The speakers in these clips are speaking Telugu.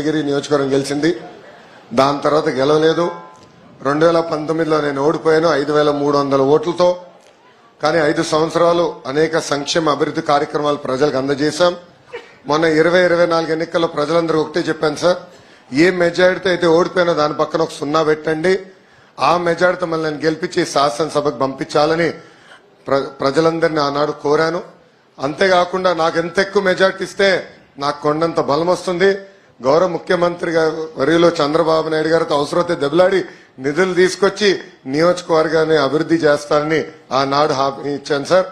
గిరి నియోజకవర్గం గెలిచింది. దాని తర్వాత గెలవలేదు. రెండు వేల పంతొమ్మిదిలో నేను ఓడిపోయాను ఐదు వేల మూడు వందల ఓట్లతో. కానీ ఐదు సంవత్సరాలు అనేక సంక్షేమ అభివృద్ధి కార్యక్రమాలు ప్రజలకు అందజేశాం. మొన్న ఇరవై ఇరవై నాలుగు ఎన్నికల్లో ప్రజలందరూ ఒకటే చెప్పాను సార్. ఏ మెజారిటీతో అయితే ఓడిపోయినా దాని పక్కన ఒక సున్నా పెట్టండి. ఆ మెజారిటీతో మళ్ళీ నేను గెలిపించి శాసనసభకు పంపించాలని ప్ర- ప్రజలందరినీ ఆనాడు కోరాను. అంతేకాకుండా నాకు ఎంత ఎక్కువ మెజార్టీ ఇస్తే నాకు కొండంత బలం వస్తుంది. గౌరవ ముఖ్యమంత్రి గారు వరిలో చంద్రబాబు నాయుడు గారితో అవసరమైతే దెబ్బలాడి నిధులు తీసుకొచ్చి నియోజకవర్గాన్ని అభివృద్ధి చేస్తానని ఆనాడు హామీ ఇచ్చాను సార్.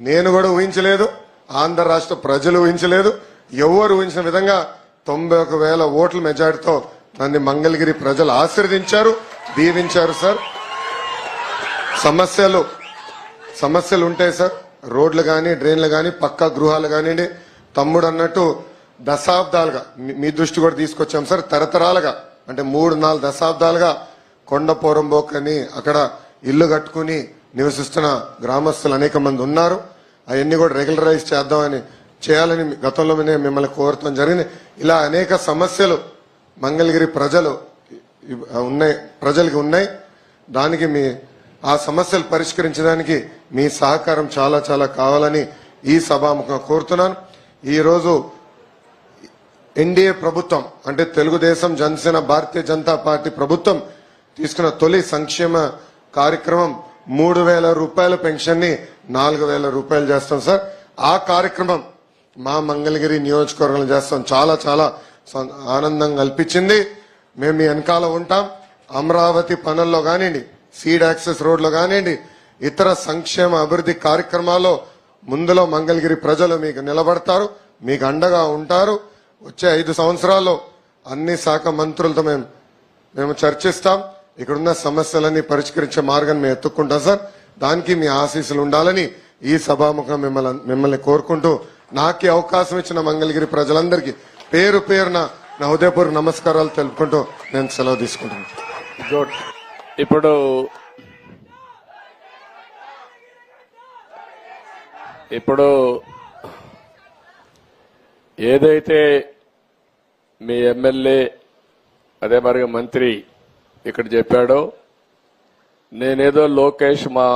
నేను కూడా ఊహించలేదు. ఆంధ్ర రాష్ట్ర ప్రజలు ఊహించలేదు. ఎవరు ఊహించిన విధంగా తొంభై ఒక వేల ఓట్ల మెజార్టీతో నన్ను మంగళగిరి ప్రజలు ఆశీర్వదించారు దీవించారు సార్. సమస్యలు సమస్యలు ఉంటాయి సార్ రోడ్లు కానీ డ్రైన్లు కానీ పక్కా గృహాలు కానివ్వండి. తమ్ముడు అన్నట్టు దశాబ్దాలుగా మీ- మీ దృష్టి కూడా తీసుకొచ్చాం సార్ తరతరాలుగా అంటే మూడు నాలుగు దశాబ్దాలుగా కొండ పోరంబోకని అని అక్కడ ఇల్లు కట్టుకుని నివసిస్తున్న గ్రామస్తులు అనేక మంది ఉన్నారు. అవన్నీ కూడా రెగ్యులరైజ్ చేద్దామని చేయాలని గతంలో మిమ్మల్ని కోరటం జరిగింది. ఇలా అనేక సమస్యలు మంగళగిరి ప్రజలు ఉన్నాయి ప్రజలకి ఉన్నాయి. దానికి మీ ఆ సమస్యలు పరిష్కరించడానికి మీ సహకారం చాలా చాలా కావాలని ఈ సభాముఖంగా కోరుతున్నాను. ఈరోజు ఎన్డీఏ ప్రభుత్వం అంటే తెలుగుదేశం జనసేన భారతీయ జనతా పార్టీ ప్రభుత్వం తీసుకున్న తొలి సంక్షేమ కార్యక్రమం మూడు వేల రూపాయల పెన్షన్ని నాలుగు వేల రూపాయలు చేస్తాం సార్. ఆ కార్యక్రమం మా మంగళగిరి నియోజకవర్గంలో చేస్తాం. చాలా చాలా ఆనందం కల్పించింది. మేము మీ వెనకాల ఉంటాం. అమరావతి పనుల్లో కానివ్వండి సీడ్ యాక్సెస్ రోడ్లో కానివ్వండి ఇతర సంక్షేమ అభివృద్ధి కార్యక్రమాల్లో ముందులో మంగళగిరి ప్రజలు మీకు నిలబడతారు మీకు అండగా ఉంటారు. వచ్చే ఐదు సంవత్సరాల్లో అన్ని శాఖ మంత్రులతో మేము మేము చర్చిస్తాం. ఇక్కడున్న సమస్యలన్నీ పరిష్కరించే మార్గాన్ని మేము ఎత్తుక్కుంటాం సార్. దానికి మీ ఆశీస్సులు ఉండాలని ఈ సభాముఖం మిమ్మల్ని మిమ్మల్ని కోరుకుంటూ నాకు అవకాశం ఇచ్చిన మంగళగిరి ప్రజలందరికీ పేరు పేరున నా ఉదయపూర్ నమస్కారాలు తెలుపుకుంటూ నేను సెలవు తీసుకుంటున్నాను. ఇప్పుడు ఇప్పుడు ఏదైతే మీ ఎమ్మెల్యే అదే మరి మంత్రి ఇక్కడ చెప్పాడో. నేనేదో లోకేష్ మా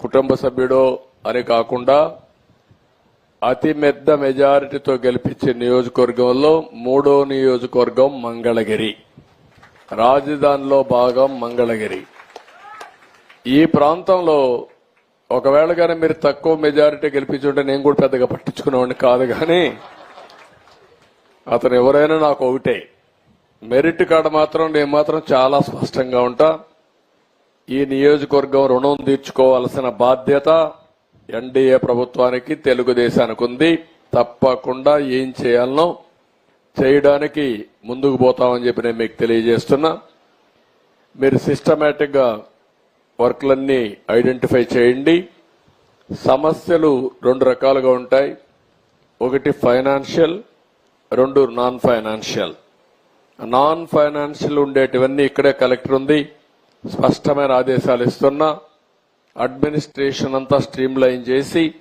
కుటుంబ సభ్యుడో అని కాకుండా అతి పెద్ద మెజారిటీతో గెలిపించే నియోజకవర్గంలో మూడో నియోజకవర్గం మంగళగిరి. రాజధానిలో భాగం మంగళగిరి. ఈ ప్రాంతంలో ఒకవేళ కానీ మీరు తక్కువ మెజారిటీ గెలిపించుంటే నేను కూడా పెద్దగా పట్టించుకునేవాడిని కాదు కానీ అతను ఎవరైనా నాకు ఒకటే. మెరిట్ కాడ మాత్రం నేను మాత్రం చాలా స్పష్టంగా ఉంటా. ఈ నియోజకవర్గం రుణం తీర్చుకోవాల్సిన బాధ్యత ఎన్డీఏ ప్రభుత్వానికి తెలుగుదేశానికి ఉంది. తప్పకుండా ఏం చేయాలనో చేయడానికి ముందుకు పోతామని చెప్పి నేను మీకు తెలియజేస్తున్నా. మీరు సిస్టమేటిక్గా వర్క్లన్నీ ఐడెంటిఫై చేయండి. సమస్యలు రెండు రకాలుగా ఉంటాయి. ఒకటి ఫైనాన్షియల్ రెండు నాన్ ఫైనాన్షియల్ నాన్ ఫైనాన్షియల్ ఉండేటివన్నీ ఇక్కడే కలెక్టర్ ఉంది. స్పష్టమైన ఆదేశాలు ఇస్తున్నా. అడ్మినిస్ట్రేషన్ అంతా స్ట్రీమ్ లైన్ చేసి